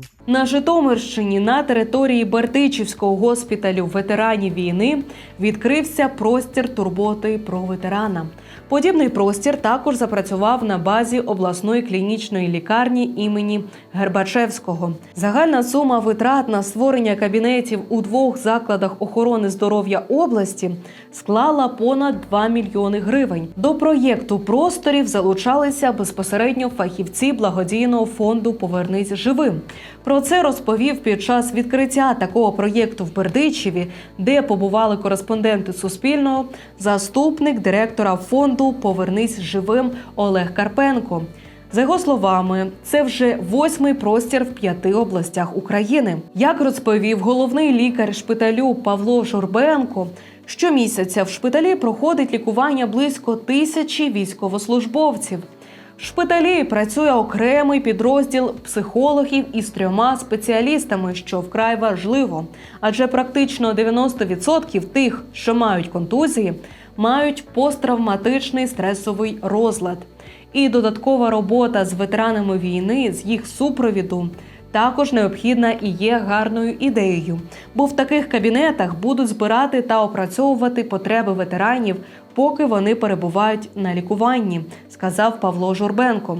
down. На Житомирщині на території Бертичівського госпіталю ветеранів війни відкрився простір турботи про ветерана. Подібний простір також запрацював на базі обласної клінічної лікарні імені Гербачевського. Загальна сума витрат на створення кабінетів у двох закладах охорони здоров'я області склала понад 2 мільйони гривень. До проєкту просторів залучалися безпосередньо фахівці благодійного фонду Повернись живим. Про це розповів під час відкриття такого проєкту в Бердичеві, де побували кореспонденти Суспільного, заступник директора фонду Повернись живим Олег Карпенко. За його словами, це вже восьмий простір в п'яти областях України. Як розповів головний лікар шпиталю Павло Журбенко, щомісяця в шпиталі проходить лікування близько тисячі військовослужбовців. Шпиталі працює окремий підрозділ психологів із трьома спеціалістами, що вкрай важливо, адже практично 90% тих, що мають контузії, мають посттравматичний стресовий розлад. І додаткова робота з ветеранами війни з їх супровіду також необхідна і є гарною ідеєю, бо в таких кабінетах будуть збирати та опрацьовувати потреби ветеранів, поки вони перебувають на лікуванні, сказав Павло Журбенко.